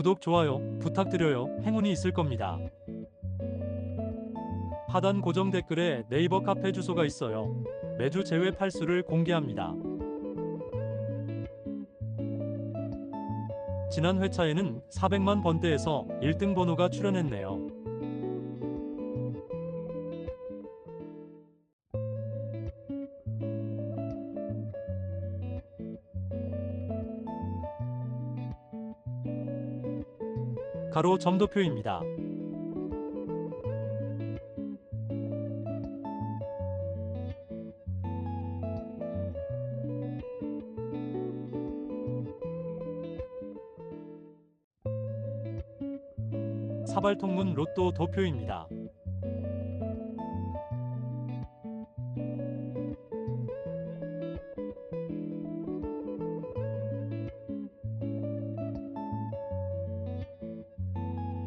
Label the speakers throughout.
Speaker 1: 구독, 좋아요 부탁드려요. 행운이 있을 겁니다. 하단 고정 댓글에 네이버 카페 주소가 있어요. 매주 제외 팔수를 공개합니다. 지난 회차에는 400만 번대에서 1등 번호가 출연했네요. 가로 점도표입니다. 사발통문 로또 도표입니다.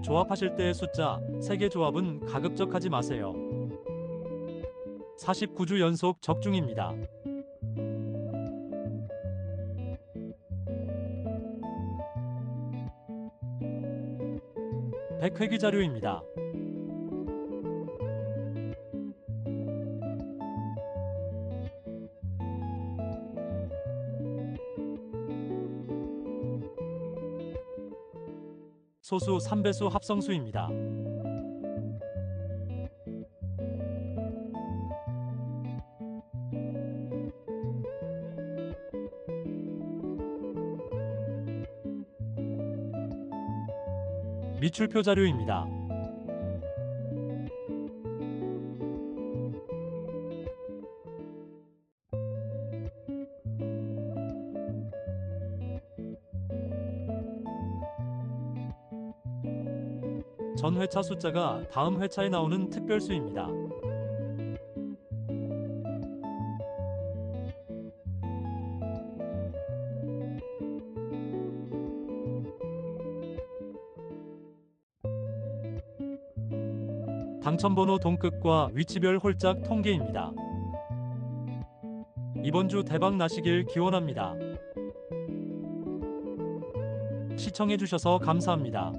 Speaker 1: 조합하실 때의 숫자 3개 조합은 가급적하지 마세요. 49주 연속 적중입니다. 백회기 자료입니다. 소수 3배수 합성수입니다. 미출표 자료입니다. 전 회차 숫자가 다음 회차에 나오는 특별수입니다. 당첨번호 동급과 위치별 홀짝 통계입니다. 이번 주 대박 나시길 기원합니다. 시청해주셔서 감사합니다.